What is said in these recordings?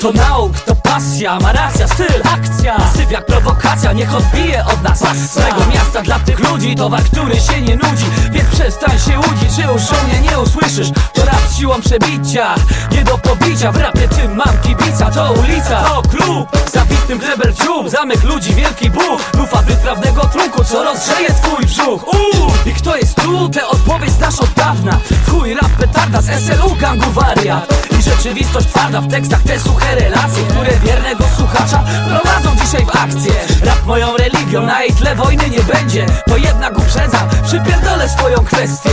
To nauk, to pasja, ma racja, styl, akcja. Syf jak prowokacja, niech odbije od nas Z tego miasta dla tych ludzi, towar, który się nie nudzi. Więc przestań się łudzić, że uszą mnie nie usłyszysz. To rap siłą przebicia, nie do pobicia. W rapie tym mam kibica, to ulica, to klub Zawistym rebel ciub, zamek ludzi, wielki Bóg. Lufa wytrawnego trunku, co rozgrzeje twój brzuch. Uuu, i kto jest tu, tę odpowiedź znasz od dawna. W chuj rap petarda z SLU gangu wariat. I rzeczywistość twarda w tekstach te suche relacje Które wiernego słuchacza prowadzą dzisiaj w akcję. Rap moją religią, na jej tle wojny nie będzie To jednak uprzedzam, przypierdolę swoją kwestię.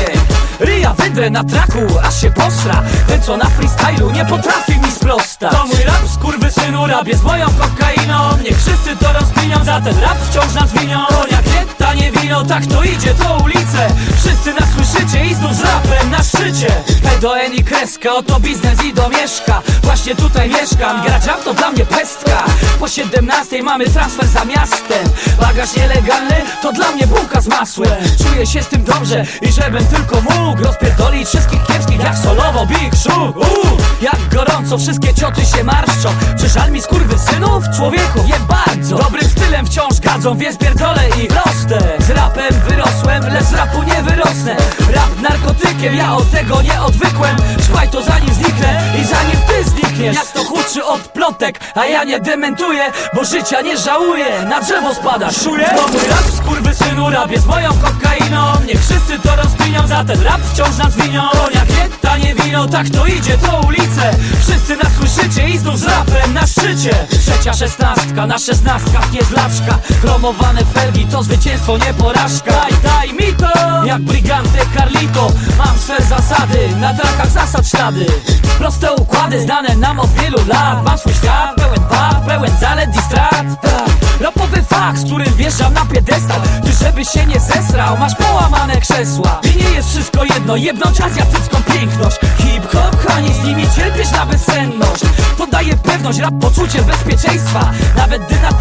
Ryja wydrę na traku, aż się posra. Ten co na freestylu nie potrafi mi sprostać. To mój rap, skurwysynu, rap jest moją kokainą. Niech wszyscy to rozkminią, za ten rap wciąż nas winią. Koniak nie tak to idzie, to ulice Wszyscy nas słyszycie i znów z rapem na szczycie. P do N i kreska, oto biznes i domieszka Właśnie tutaj mieszkam, grać rap to dla mnie pestka. Po 17 mamy transfer za miastem. Bagaż nielegalny to dla mnie bułka z masłem. Czuję się z tym dobrze i żebym tylko mógł Rozpierdolić wszystkich jak solowo Big Uuu, Jak gorąco wszystkie cioty się marszczą. Czy żal mi synów? Człowieku, nie bardzo. Dobrym stylem wciąż gadzą, więc pierdolę i rostę Z rapem wyrosłem, lecz z rapu nie wyrosnę. Rap narkotykiem, ja od tego nie odwykłem. Szłaj to zanim zniknę i zanim ty znikniesz. Miasto chudszy od plotek, a ja nie dementuję Bo życia nie żałuję, na drzewo spada szuję To mój rap, skurwysynu, rap jest moją kokainą. Niech wszyscy to rozkminią, za ten rap wciąż nas winią. Nie tanie wino, tak to idzie, to ulice Wszyscy nas słyszycie i znów z rapem na szczycie. Trzecia szesnastka, na szesnastkach nie zlaczka Chromowane felgi to zwycięstwo, nie porażka. Daj, daj mi to! Jak brigante Carlito Mam swe zasady, na trakach zasad ślady. Proste układy znane nam od wielu lat. Mam swój świat, pełen wad, pełen zalet i strat. Tak, Rapowy fakt, z którym wjeżdżam na piedestal. Ty żeby się nie zesrał, masz połamane krzesła. I nie jest wszystko jedno, jebnąć azjatycką piękność Hip-hop, honey, z nimi cierpisz na bezsenność. To daje pewność, rap poczucie bezpieczeństwa. Nawet gdy na